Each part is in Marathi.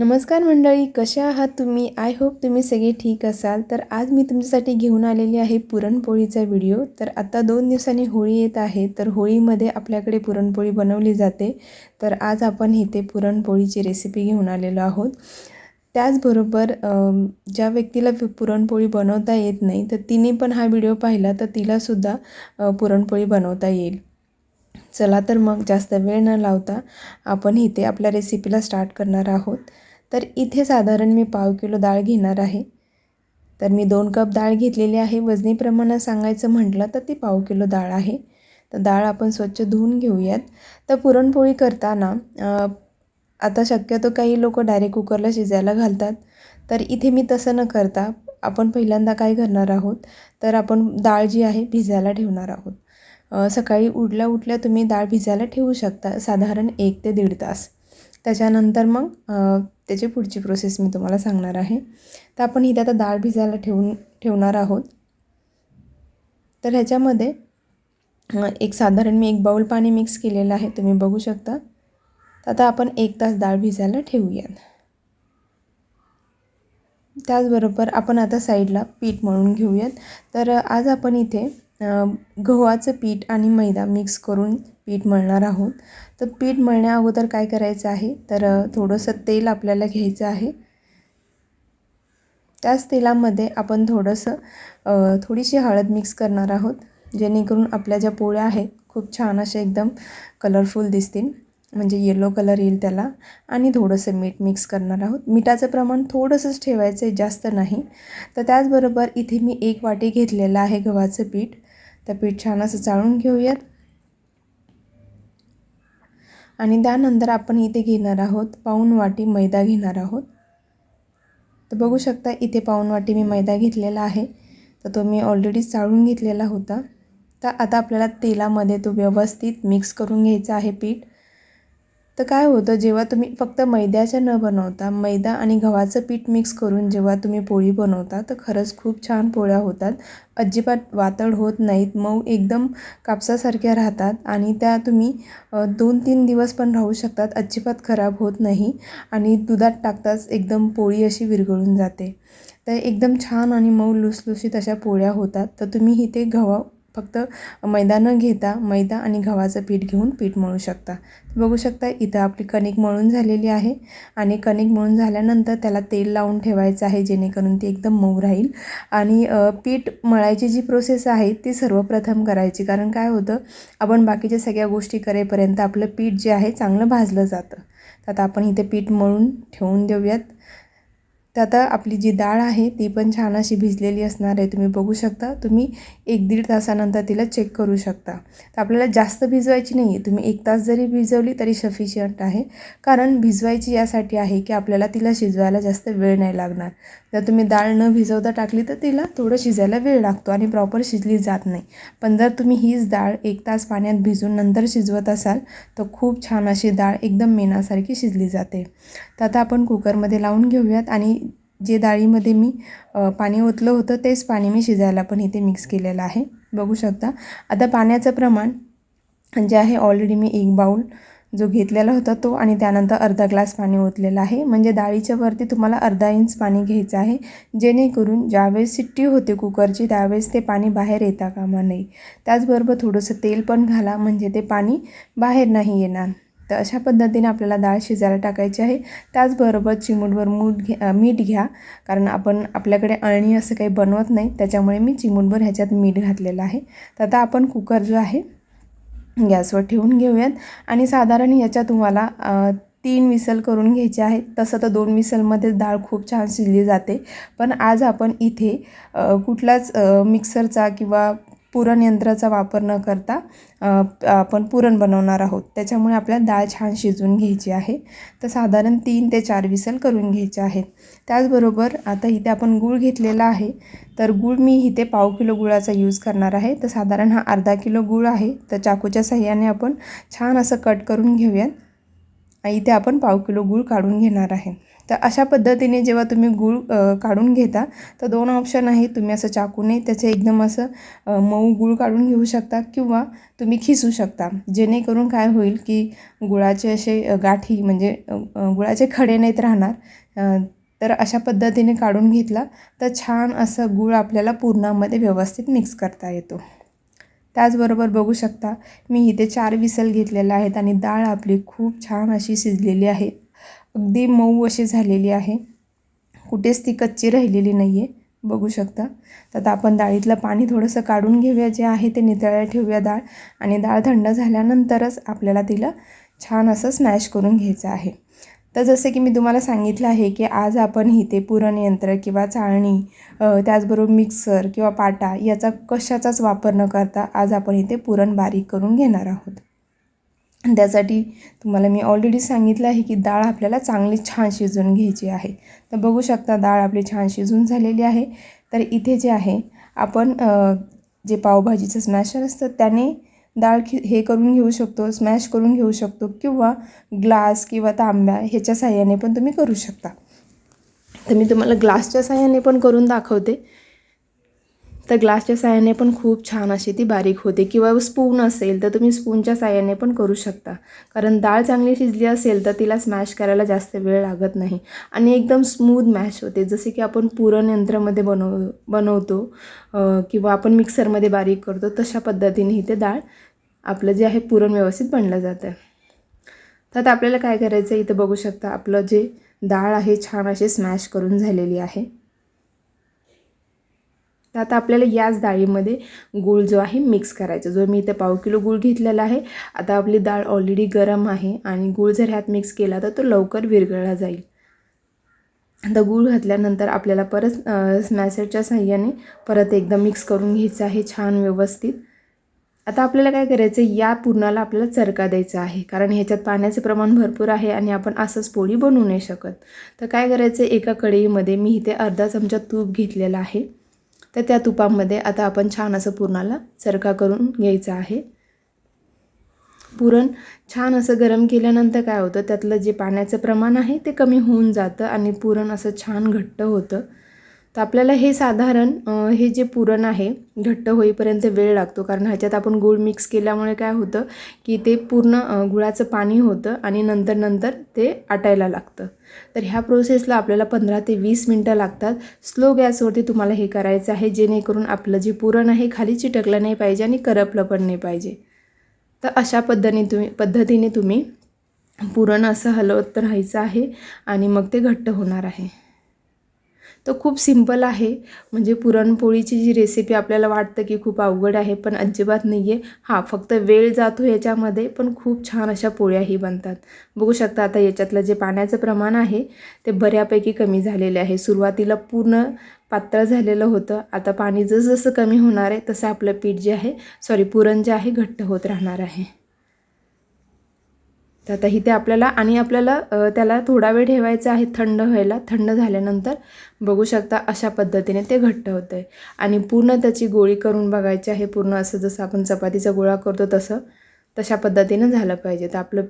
नमस्कार मंडळी कशा आहात तुम्ही? आय होप तुम्ही सगळे ठीक असाल. तर आज मी तुमच्यासाठी घेऊन आलेली आहे पुरणपोळीचा व्हिडिओ तर आता दोन दिवसांनी होळी येत आहे तर होळीमध्ये आपल्याकडे पुरणपोळी बनवली जाते. तर आज आपण इथे पुरणपोळीची रेसिपी घेऊन आलेलो आहोत. त्याचबरोबर ज्या व्यक्तीला पुरणपोळी बनवता येत नाही तर तिने पण हा व्हिडिओ पाहिला तर तिलासुद्धा पुरणपोळी बनवता येईल. चला तर मग जास्त वेळ न लावता आपण इथे आपल्या रेसिपीला स्टार्ट करणार आहोत. तर इथे साधारण मी पाव किलो डाळ घेणार आहे. तर मी दोन कप डाळ घेतलेली आहे. वजनी प्रमाणात सांगायचं म्हटलं तर ती पाव किलो डाळ आहे. तर डाळ आपण स्वच्छ धुवून घेऊयात. तर पुरणपोळी करताना आता शक्यतो काही लोक डायरेक्ट कुकरला शिजायला घालतात. तर इथे मी तसं न करता आपण पहिल्यांदा काय करणार आहोत? तर आपण डाळ जी आहे भिजायला ठेवणार आहोत. सकाळी उठल्या उठल्या तुम्ही डाळ भिजायला ठेवू शकता साधारण एक ते दीड तास. त्याच्यानंतर मग त्याची पुढची प्रोसेस मी तुम्हाला सांगणार आहे. तर आपण इथे आता डाळ भिजायला ठेवून ठेवणार आहोत. तर ह्याच्यामध्ये एक साधारण मी एक बाऊल पाणी मिक्स केलेलं आहे तुम्ही बघू शकता. तर आता आपण एक तास डाळ भिजायला ठेवूयात त्याचबरोबर आपण आता साईडला पीठ मळून घेऊयात. तर आज आपण इथे गव्हाचं पीठ आणि मैदा मिक्स करून पीठ मळणार आहोत. तर पीठ मळण्या अगोदर काय करायचं आहे? तर थोडंसं तेल आपल्याला घ्यायचं आहे. त्याच तेलामध्ये आपण थोडंसं थोडीशी हळद मिक्स करणार आहोत जेणेकरून आपल्या ज्या पोळ्या आहेत खूप छान अशा एकदम कलरफुल दिसतील. म्हणजे येलो कलर येईल त्याला. आणि थोडंसं मीठ मिक्स करणार आहोत. मिठाचं प्रमाण थोडंसंच ठेवायचं आहे जास्त नाही. तर त्याचबरोबर इथे मी एक वाटी घेतलेलं आहे गव्हाचं पीठ. तर पीठ छान असं चाळून घेऊयात. आणि त्यानंतर आपण इथे घेणार आहोत पाऊण वाटी मैदा घेणार आहोत. तर बघू शकता इथे पाऊण वाटी मी मैदा घेतलेला आहे. तर तो मी ऑलरेडी चाळून घेतलेला होता. तर आता आपल्याला तेलामध्ये तो व्यवस्थित मिक्स करून घ्यायचा आहे पीठ. तर काय होतं जेव्हा तुम्ही फक्त मैद्याच्या न बनवता मैदा आणि गव्हाचं पीठ मिक्स करून जेव्हा तुम्ही पोळी बनवता तर खरंच खूप छान पोळ्या होतात. अजिबात वातळ होत नाहीत मऊ एकदम कापसासारख्या राहतात आणि त्या तुम्ही दोन तीन दिवस पण राहू शकतात अजिबात खराब होत नाही आणि दुधात टाकताच एकदम पोळी अशी विरघळून जाते. तर एकदम छान आणि मऊ लुसलुशीत अशा पोळ्या होतात. तर तुम्ही इथे गव्हा फक्त मैदा न घेता मैदा आणि गव्हाचं पीठ घेऊन पीठ मळू शकता. बघू शकता इथं आपली कणिक मळून झालेली आहे आणि कणिक मळून झाल्यानंतर त्याला तेल लावून ठेवायचं आहे जेणेकरून ती एकदम मऊ राहील. आणि पीठ मळायची जी प्रोसेस आहे ती सर्वप्रथम करायची. कारण काय होतं आपण बाकीच्या सगळ्या गोष्टी करेपर्यंत आपलं पीठ जे आहे चांगलं भाजलं जातं. तर आता आपण इथे पीठ मळून ठेवून देऊयात. तर आता आपली जी डाळ आहे ती पण छान अशी भिजलेली असणार आहे. तुम्ही बघू शकता तुम्ही एक दीड तासानंतर तिला चेक करू शकता. तर आपल्याला जास्त भिजवायची नाही आहे तुम्ही एक तास जरी भिजवली तरी सफिशियंट आहे. कारण भिजवायची यासाठी आहे की आपल्याला तिला शिजवायला जास्त वेळ नाही लागणार. जर तुम्ही डाळ न भिजवता टाकली तर तिला थोडं शिजायला वेळ लागतो आणि प्रॉपर शिजली जात नाही. पण जर तुम्ही हीच डाळ एक तास पाण्यात भिजून नंतर शिजवत असाल तर खूप छान अशी डाळ एकदम मेणासारखी शिजली जाते. तर आता आपण कुकरमध्ये लावून घेऊयात आणि जे डाळीमध्ये मी पाणी ओतलं होतं तेच पाणी मी शिजायला पण इथे मिक्स केलेलं आहे. बघू शकता. आता पाण्याचं प्रमाण जे आहे ऑलरेडी मी एक बाऊल जो घेतलेला होता तो आणि त्यानंतर अर्धा ग्लास पाणी ओतलेलं आहे. म्हणजे डाळीच्या वरती तुम्हाला अर्धा इंच पाणी घ्यायचं आहे. जेणेकरून ज्यावेळेस सिट्टी होते कुकरची त्यावेळेस ते पाणी बाहेर येता कामा नये. त्याचबरोबर थोडंसं तेल पण घाला म्हणजे ते पाणी बाहेर नाही येणार. तर अशा पद्धतीने आपल्याला डाळ शिजायला टाकायची आहे. त्याचबरोबर चिमूटभर मूठ घे मीठ घ्या. कारण आपण आपल्याकडे अळणी असं काही बनवत नाही त्याच्यामुळे मी चिमूटभर ह्याच्यात मीठ घातलेलं आहे. तर आता आपण कुकर जो आहे गॅसवर ठेवून घेऊयात. आणि साधारण याच्या तुम्हाला तीन विसल करून घ्यायचे आहेत तसं तर दोन विसलमध्ये डाळ खूप छान शिजली जाते. पण आज आपण इथे कुठलाच मिक्सरचा किंवा पुरण यंत्राचा वापर न करता आपण पुरण बनवणार आहोत. त्याच्यामुळे आपल्याला डाळ छान शिजवून घ्यायची आहे. तर साधारण तीन ते चार विसल करून घ्यायचे आहेत. त्याचबरोबर आता इथे आपण गूळ घेतलेला आहे. तर गूळ मी इथे पाव किलो गुळाचा यूज करणार आहे. तर साधारण हा अर्धा किलो गूळ आहे. तर चाकूच्या सहाय्याने आपण छान असं कट करून घेऊयात. इथे आपण पाव किलो गूळ काढून घेणार आहे. तर अशा पद्धतीने जेव्हा तुम्ही गूळ काढून घेता तर दोन ऑप्शन आहे तुम्ही असं चाकूने त्याचे एकदम असं मऊ गूळ काढून घेऊ शकता किंवा तुम्ही खिसू शकता. जेणेकरून काय होईल की गुळाचे असे गाठी म्हणजे गुळाचे खडे नाहीत राहणार तर अशा पद्धतीने काढून घेतला तर छान असं गूळ आपल्याला पूर्णामध्ये व्यवस्थित मिक्स करता येतो. त्याचबरोबर बघू शकता मी इथे चार विसल घेतलेल्या आहेत आणि डाळ आपली खूप छान अशी शिजलेली आहे. अगदी मऊ अशी झालेली आहे. कुठेच ती कच्ची राहिलेली नाही आहे बघू शकता. तर आता आपण डाळीतलं पाणी थोडंसं काढून घेऊया. जे आहे ते नितळायला ठेवूया डाळ. आणि डाळ थंड झाल्यानंतरच आपल्याला तिला छान असं स्मॅश करून घ्यायचं आहे. तर जसे की मी तुम्हाला सांगितलं आहे की आज आपण इथे पुरणयंत्र किंवा चाळणी त्याचबरोबर मिक्सर किंवा पाटा याचा कशाचाच वापर न करता आज आपण इथे पुरण बारीक करून घेणार आहोत. त्यासाठी तुम्हाला मी ऑलरेडी सांगितलं आहे की डाळ आपल्याला चांगली छान शिजवून घ्यायची आहे. तर बघू शकता डाळ आपली छान शिजून झालेली आहे. तर इथे जे आहे आपण जे पावभाजीचं स्मॅशर असतं त्याने डाळ खि हे करून घेऊ शकतो स्मॅश करून घेऊ शकतो किंवा ग्लास किंवा तांब्या ह्याच्या साह्याने पण तुम्ही करू शकता. तर मी तुम्हाला ग्लासच्या साह्याने पण करून दाखवते. तर ग्लासच्या साह्याने पण खूप छान अशी ती बारीक होते. किंवा स्पून असेल तर तुम्ही स्पूनच्या साह्याने पण करू शकता. कारण डाळ चांगली शिजली असेल तर तिला स्मॅश करायला जास्त वेळ लागत नाही. आणि एकदम स्मूथ मॅश होते. जसे की आपण पुरण यंत्रामध्ये बनव बनवतो किंवा आपण मिक्सरमध्ये बारीक करतो तशा पद्धतीने इथे डाळ आपलं जे आहे पुरण व्यवस्थित बनलं जातं. तर आता आपल्याला काय करायचं आहे इथं बघू शकता. आपलं जे डाळ आहे छान असे स्मॅश करून झालेली आहे. तर आता आपल्याला याच डाळीमध्ये गूळ जो आहे मिक्स करायचा जो मी इथे पाव किलो गूळ घेतलेला आहे. आता आपली डाळ ऑलरेडी गरम आहे आणि गूळ जर ह्यात मिक्स केला तर तो लवकर विरघळला जाईल. आता गूळ घातल्यानंतर आपल्याला परत स्मॅसरच्या साह्याने परत एकदा मिक्स करून घ्यायचं आहे छान व्यवस्थित. आता आपल्याला काय करायचं आहे? या पूर्णाला आपल्याला चरका द्यायचा आहे. कारण ह्याच्यात पाण्याचं प्रमाण भरपूर आहे आणि आपण असंच पोळी बनवू नाही शकत. तर काय करायचं आहे? एका कढईमध्ये मी इथे अर्धा चमचा तूप घेतलेला आहे. तर त्या तुपामध्ये आता आपण छान असं पुरणाला चरका करून घ्यायचा आहे. पुरण छान असं गरम केल्यानंतर काय होतं? त्यातलं जे पाण्याचं प्रमाण आहे ते कमी होऊन जातं आणि पुरण असं छान घट्ट होतं. तर आपल्याला हे साधारण हे जे पुरण आहे घट्ट होईपर्यंत वेळ लागतो. कारण ह्याच्यात आपण गूळ मिक्स केल्यामुळे काय होतं की ते पूर्ण गुळाचं पाणी होतं आणि नंतर नंतर ते आटायला लागतं. तर ह्या प्रोसेसला आपल्याला पंधरा ते वीस मिनटं लागतात. स्लो गॅसवरती तुम्हाला हे करायचं आहे. जेणेकरून आपलं जे पुरण आहे खाली चिटकलं नाही पाहिजे आणि करपलं पण नाही पाहिजे. तर अशा पद्धतीने तुम्ही पद्धतीने तुम्ही पुरण असं हलवत राहायचं आहे आणि मग ते घट्ट होणार आहे. तर खूप सिंपल आहे. म्हणजे पुरणपोळीची जी रेसिपी आपल्याला वाटतं की खूप अवघड आहे पण अजिबात नाही आहे हां फक्त वेळ जातो याच्यामध्ये पण खूप छान अशा पोळ्याही बनतात. बघू शकता आता याच्यातलं जे पाण्याचं प्रमाण आहे ते बऱ्यापैकी कमी झालेले आहे. सुरुवातीला पूर्ण पातळ झालेलं होतं. आता पाणी जसजसं कमी होणार आहे तसं आपलं पीठ जे आहे सॉरी पुरण जे आहे घट्ट होत राहणार आहे. तर आता इथे आपल्याला आणि आपल्याला त्याला थोडा वेळ ठेवायचा आहे थंड व्हायला. थंड झाल्यानंतर बघू शकता अशा पद्धतीने ते घट्ट होतं आहे आणि पूर्ण त्याची गोळी करून बघायची आहे पूर्ण असं जसं आपण चपातीचा गोळा करतो तसं तशा पद्धतीनं झालं पाहिजे. तर आपलं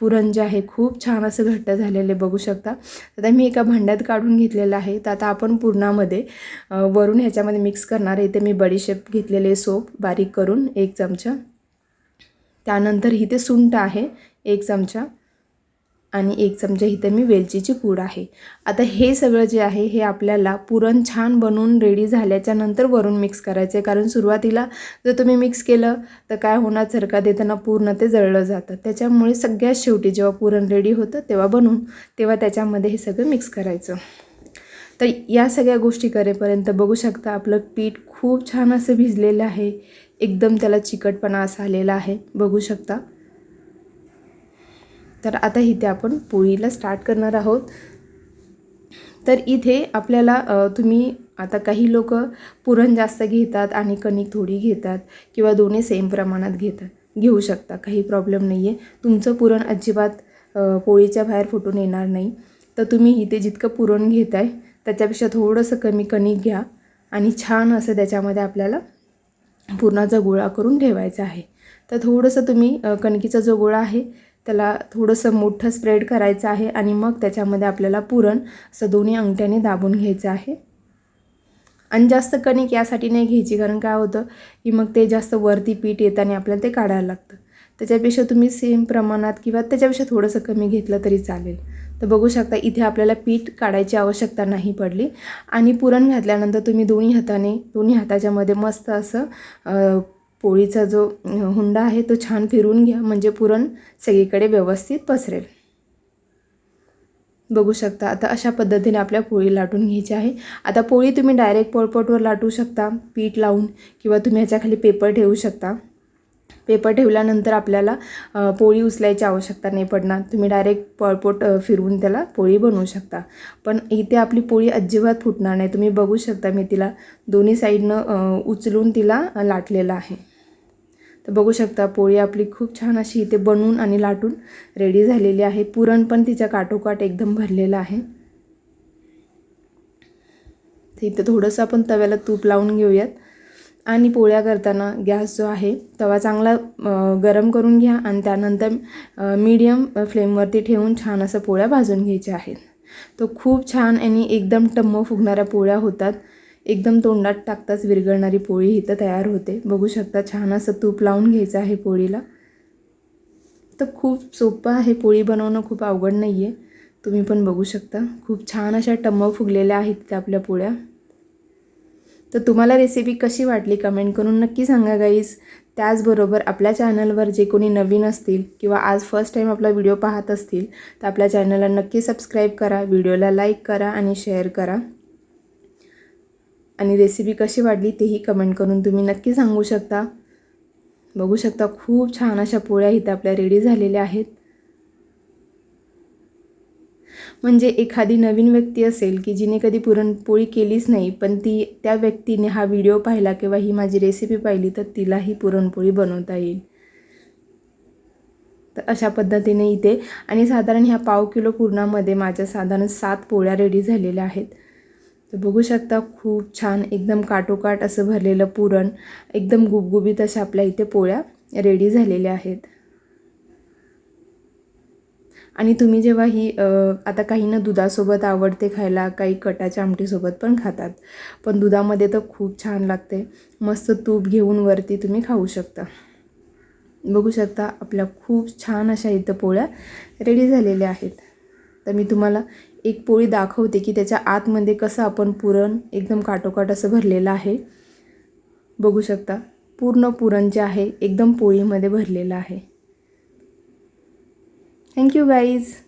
पुरण जे आहे खूप छान असं घट्ट झालेले बघू शकता. आता मी एका भांड्यात काढून घेतलेलं आहे. तर आता आपण पुरणामध्ये वरून ह्याच्यामध्ये मिक्स करणार आहे. इथे मी बडीशेप घेतलेले सोप बारीक करून एक चमचा. त्यानंतर इथे सुंठ आहे एक चमचा. आणि एक चमचा इथे मी वेलचीची पूड आहे. आता हे सगळं जे आहे हे आपल्याला पुरण छान बनवून रेडी झाल्याच्यानंतर वरून मिक्स करायचं आहे कारण सुरुवातीला जर तुम्ही मिक्स केलं तर काय होणार? चरका देताना पूर्ण ते जळलं जातं. त्याच्यामुळे सगळ्यात शेवटी जेव्हा पुरण रेडी होतं तेव्हा बनवून तेव्हा त्याच्यामध्ये हे सगळं मिक्स करायचं. तर या सगळ्या गोष्टी करेपर्यंत बघू शकता आपलं पीठ खूप छान असं भिजलेलं आहे. एकदम त्याला चिकटपणा असा आलेला आहे. बघू शकता. तर आता इथे आपण पोळीला स्टार्ट करणार आहोत. तर इथे आपल्याला तुम्ही आता काही लोक पुरण जास्त घेतात आणि कणिक थोडी घेतात किंवा दोन्ही सेम प्रमाणात घेतात. घेऊ शकता काही प्रॉब्लेम नाही आहे तुमचं पुरण अजिबात पोळीच्या बाहेर फुटून येणार नाही. तर तुम्ही इथे जितकं पुरण घेत आहे त्याच्यापेक्षा थोडंसं कमी कणिक घ्या आणि छान असं त्याच्यामध्ये आपल्याला पुरणाचा गोळा करून ठेवायचा आहे. तर थोडंसं तुम्ही कणकीचा जो गोळा आहे त्याला थोडंसं मोठं स्प्रेड करायचं आहे आणि मग त्याच्यामध्ये आपल्याला पुरण असं दोन्ही अंगठ्याने दाबून घ्यायचं आहे. आणि जास्त कणिक यासाठी नाही घ्यायची कारण काय होतं की मग ते जास्त वरती पीठ येताना आपल्याला ते काढायला लागतं. त्याच्यापेक्षा तुम्ही सेम प्रमाणात किंवा त्याच्यापेक्षा थोडंसं कमी घेतलं तरी चालेल. तर बघू शकता इथे आपल्याला पीठ काढायची आवश्यकता नाही पडली. आणि पुरण घातल्यानंतर तुम्ही दोन्ही हाताने दोन्ही हाताच्यामध्ये मस्त असं पोळीचा जो हुंडा आहे तो छान फिरून घ्या. म्हणजे पुरण सगळीकडे व्यवस्थित पसरेल. बघू शकता आता अशा पद्धतीने आपल्या पोळी लाटून घ्यायची आहे. आता पोळी तुम्ही डायरेक्ट पोळपोटवर लाटू शकता पीठ लावून किंवा तुम्ही ह्याच्याखाली पेपर ठेवू शकता. पेपर ठेवल्यानंतर आपल्याला पोळी उचलायची आवश्यकता नाही पडणार. तुम्ही डायरेक्ट पळपोट फिरवून त्याला पोळी बनवू शकता. पण इथे आपली पोळी अजिबात फुटणार नाही. तुम्ही बघू शकता मी तिला दोन्ही साईडनं उचलून तिला लाटलेलं आहे. तर बघू शकता पोळी आपली खूप छान अशी इथे बनवून आणि लाटून रेडी झालेली आहे. पुरण पण तिच्या काठोकाठ एकदम भरलेलं आहे. तर इथं थोडंसं आपण तव्याला तूप लावून घेऊयात. आणि पोळ्या करताना गॅस जो आहे तवा चांगला गरम करून घ्या आणि त्यानंतर मीडियम फ्लेमवरती ठेवून छान असं पोळ्या भाजून घ्यायच्या आहेत. तो खूप छान आणि एकदम टम्म फुगणाऱ्या पोळ्या होतात. एकदम तोंडात टाकताच विरघळणारी पोळी इथं तयार होते. बघू शकता छान असं तूप लावून घ्यायचं आहे पोळीला. तर खूप सोपं आहे पोळी बनवणं खूप अवघड नाही आहे तुम्ही पण बघू शकता. खूप छान अशा टम्म फुगलेल्या आहेत त्या आपल्या पोळ्या. तर तुम्हाला रेसिपी कशी वाटली कमेंट करून नक्की सांगा गाईज त्याचबरोबर आपल्या चॅनलवर जे कोणी नवीन असतील किंवा आज फर्स्ट टाईम आपला व्हिडिओ पाहत असतील तर आपल्या चॅनलला नक्की सबस्क्राईब करा व्हिडिओला लाईक करा आणि शेअर करा. आणि रेसिपी कशी वाटली तेही कमेंट करून तुम्ही नक्की सांगू शकता. बघू शकता खूप छान अशा पोळ्या इथं आपल्या रेडी झालेल्या आहेत. म्हणजे एखादी नवीन व्यक्ती असेल की जिने कधी पुरणपोळी केलीच नाही पण ती त्या व्यक्तीने हा व्हिडिओ पाहिला किंवा ही माझी रेसिपी पाहिली तर तिलाही पुरणपोळी बनवता येईल. तर अशा पद्धतीने इथे आणि साधारण ह्या पाव किलो पूर्णामध्ये माझ्या साधारण सात पोळ्या रेडी झालेल्या आहेत. तर बघू शकता खूप छान एकदम काटोकाट असं भरलेलं पुरण एकदम गुबगुबीत अशा आपल्या इथे पोळ्या रेडी झालेल्या आहेत. आणि तुम्ही जेव्हा ही आता काहींना दुधासोबत आवडते खायला काही कटाच्या आमटीसोबत पण खातात. पण दुधामध्ये तर खूप छान लागते. मस्त तूप घेऊन वरती तुम्ही खाऊ शकता. बघू शकता आपल्या खूप छान अशा इथं पोळ्या रेडी झालेल्या आहेत. तर मी तुम्हाला एक पोळी दाखवते की त्याच्या आतमध्ये कसं आपण पुरण एकदम काटोकाट असं भरलेलं आहे. बघू शकता. पूर्ण पुरण जे आहे एकदम पोळीमध्ये भरलेलं आहे. Thank you guys.